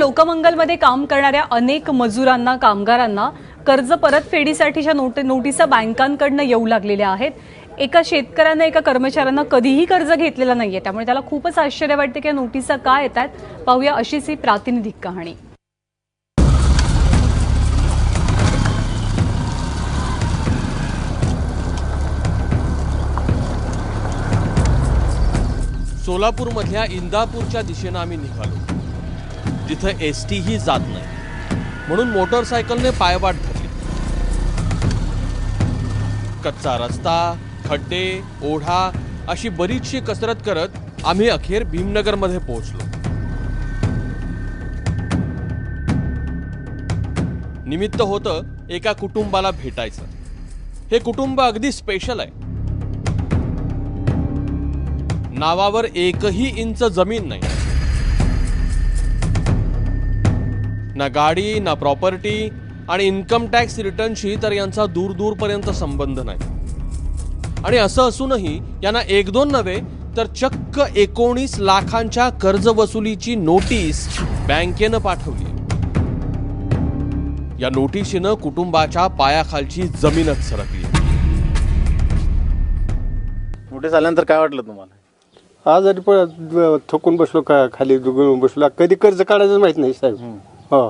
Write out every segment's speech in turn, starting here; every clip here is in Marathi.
लोकमंगलमध्ये काम करणाऱ्या अनेक मजुरांना कामगारांना कर्ज परतफेडीसाठीच्या नोट नोटिसा बँकांकडनं येऊ लागलेल्या आहेत. एका शेतकऱ्यानं एका कर्मचाऱ्यानं कधीही कर्ज घेतलेलं नाहीये. त्यामुळे त्याला खूपच आश्चर्य वाटते की या का येत येतात पाहूया अशीच ही प्रातिनिधिक कहाणी. सोलापूरमधल्या इंदापूरच्या दिशेनं आम्ही निघालो. तिथं एस टीही जात नाही. म्हणून मोटरसायकलने पायवाट धरली. कच्चा रस्ता खड्डे ओढा अशी बरीचशी कसरत करत आम्ही अखेर भीमनगरमध्ये पोहोचलो. निमित्त होतं एका कुटुंबाला भेटायचं. हे कुटुंब अगदी स्पेशल आहे. नावावर एकही इंच जमीन नाही. ना गाडी ना प्रॉपर्टी आणि इन्कम टॅक्स रिटर्नशी तर यांचा दूर दूरपर्यंत संबंध नाही. आणि असं असूनही यांना एक दोन नव्हे तर चक्क एकोणीस लाखांच्या कर्ज वसुलीची नोटीस बँकेनं पाठवली या नोटिशीनं कुटुंबाच्या पायाखालची जमीनच सरकली नोटीस आल्यानंतर काय वाटलं तुम्हाला? आजारी पण थकून बसलो का खाली गळून बसलो. कधी कर्ज काढायचं माहीत नाही साहेब. हो.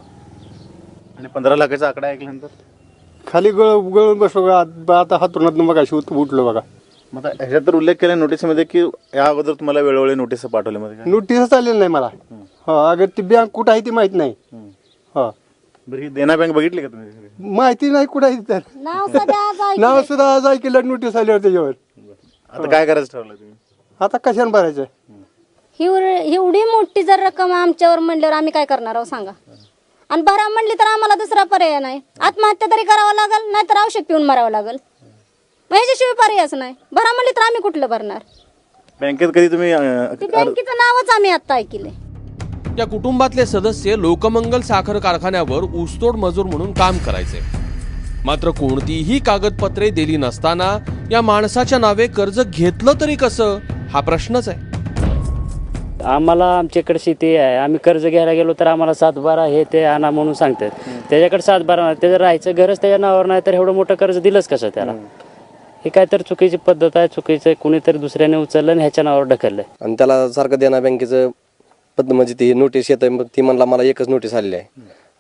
आणि पंधरा लाखाचा आकडा ऐकल्यानंतर? खाली गळ गळून बसलो का आत- आता हातरुणात बघा अशी उठ- उठलो बघा. मग आता ह्याच्यात तर उल्लेख केला नोटीसमध्ये की या अगोदर तुम्हाला वेळोवेळी नोटीस पाठवल्या मध्ये काय? नोटीसच आलेली नाही मला. हो. अगर ती बँक कुठं आहे ती माहीत नाही. हो. बरं ही देना बँक बघितली का तुम्ही? माहिती नाही कुठं आहे ती तर. नाव सध्या सुद्धा आज ऐकलं नोटीस आल्यावर त्याच्यावर. आता काय करायचं ठरवलं तुम्ही? आता कशाने भरायचं? एवढी मोठी जर रक्कम आमच्यावर म्हणल्यावर आम्ही काय करणार आहोत सांगा. आणि भरा म्हणली तर आम्हाला दुसरा पर्याय नाही. आत्महत्या तरी करावं लागल नाहीतर औषध पिऊन मारावं लागल. मग ह्याच्याशिवाय पर्यायच नाही. भरा म्हणली तर आम्ही कुठलं भरणार? बँकेत कधी तुम्ही अं, ती बँकेचं नावच आम्ही आता ऐकलंय. या कुटुंबातले सदस्य लोकमंगल साखर कारखान्यावर ऊसतोड मजूर म्हणून काम करायचे. मात्र कोणतीही कागदपत्रे दिली नसताना या माणसाच्या नावे कर्ज घेतलं तरी कसं? हा प्रश्नच आहे. आम्हाला आमच्याकडे शेती आहे. आम्ही कर्ज घ्यायला गेलो तर आम्हाला सात बारा हे ते आणा म्हणून सांगतात. त्याच्याकडे सात बारा नाही. त्याचं राहायचं घरच त्याच्या नावावर नाही तर एवढं मोठं कर्ज दिलंच कसं त्याला? हे काय तर चुकीची पद्धत आहे. चुकीचं कुणीतरी दुसऱ्याने उचललं आणि ह्याच्या नावावर ढकललंय आणि त्याला सारखं देना बँकेचं पद म्हणजे ती नोटीस येत आहे ती म्हणला मला एकच नोटीस आलेली आहे.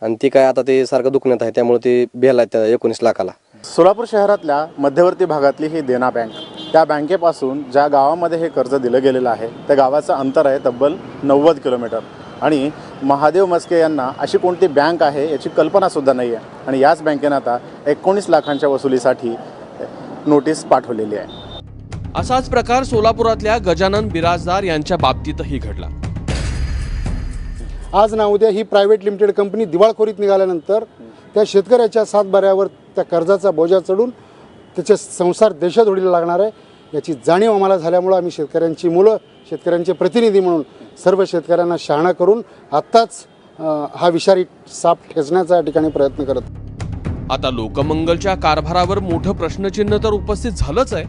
आणि ती काय आता ते सारखं दुखण्यात आहे. त्यामुळे ते भेला त्या एकोणीस लाखाला. सोलापूर शहरातल्या मध्यवर्ती भागातली ही देना बँक. त्या बँकेपासून ज्या गावामध्ये हे कर्ज दिलं गेलेलं आहे त्या गावाचं अंतर आहे तब्बल नव्वद किलोमीटर. आणि महादेव मस्के यांना अशी कोणती बँक आहे याची कल्पनासुद्धा नाही आहे आणि याच बँकेनं आता एकोणीस लाखांच्या वसुलीसाठी नोटीस पाठवलेली आहे. असाच प्रकार सोलापुरातल्या गजानन बिराजदार यांच्या बाबतीतही घडला. आज ना उद्या ही प्रायव्हेट लिमिटेड कंपनी दिवाळखोरीत निघाल्यानंतर त्या शेतकऱ्याच्या सातबाऱ्यावर त्या कर्जाचा बोजा चढून त्याचे संसार देशाधोडीला लागणार आहे. याची जाणीव आम्हाला झाल्यामुळं आम्ही शेतकऱ्यांची मुलं शेतकऱ्यांचे प्रतिनिधी म्हणून सर्व शेतकऱ्यांना शहाणा करून आत्ताच हा विषारी साप ठेचण्याचा या ठिकाणी प्रयत्न करत आता लोकमंगलच्या कारभारावर मोठं प्रश्नचिन्ह तर उपस्थित झालंच आहे.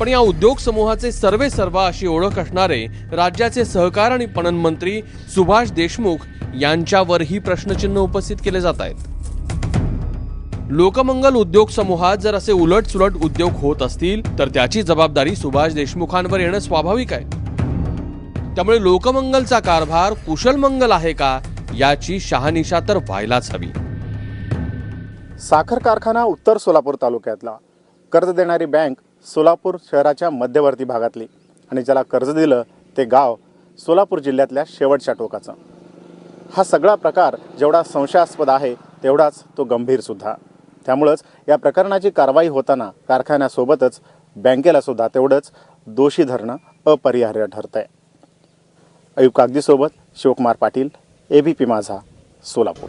पण या उद्योग समूहाचे सर्वे सर्वा अशी ओळख असणारे राज्याचे सहकार आणि पणन मंत्री सुभाष देशमुख यांच्यावरही प्रश्नचिन्ह उपस्थित केले जात आहेत. लोकमंगल उद्योग समूहात जर असे उलट सुलट उद्योग होत असतील तर त्याची जबाबदारी सुभाष देशमुखांवर येणं स्वाभाविक आहे. त्यामुळे लोकमंगलचा कारभार कुशलमंगल आहे का याची शहानिशा तर व्हायलाच हवी. साखर कारखाना उत्तर सोलापूर तालुक्यातला. कर्ज देणारी बँक सोलापूर शहराच्या मध्यवर्ती भागातली आणि ज्याला कर्ज दिलं ते गाव सोलापूर जिल्ह्यातल्या शेवटच्या टोकाचं. हा सगळा प्रकार जेवढा संशयास्पद आहे तेवढाच तो गंभीरसुद्धा त्यामुळंच या प्रकरणाची कारवाई होताना कारखान्यासोबतच बँकेला सुद्धा तेवढंच दोषी धरणं अपरिहार्य ठरतं आहे Ayub कागदीसोबत Shivkumar Patil A B P Majha Solapur.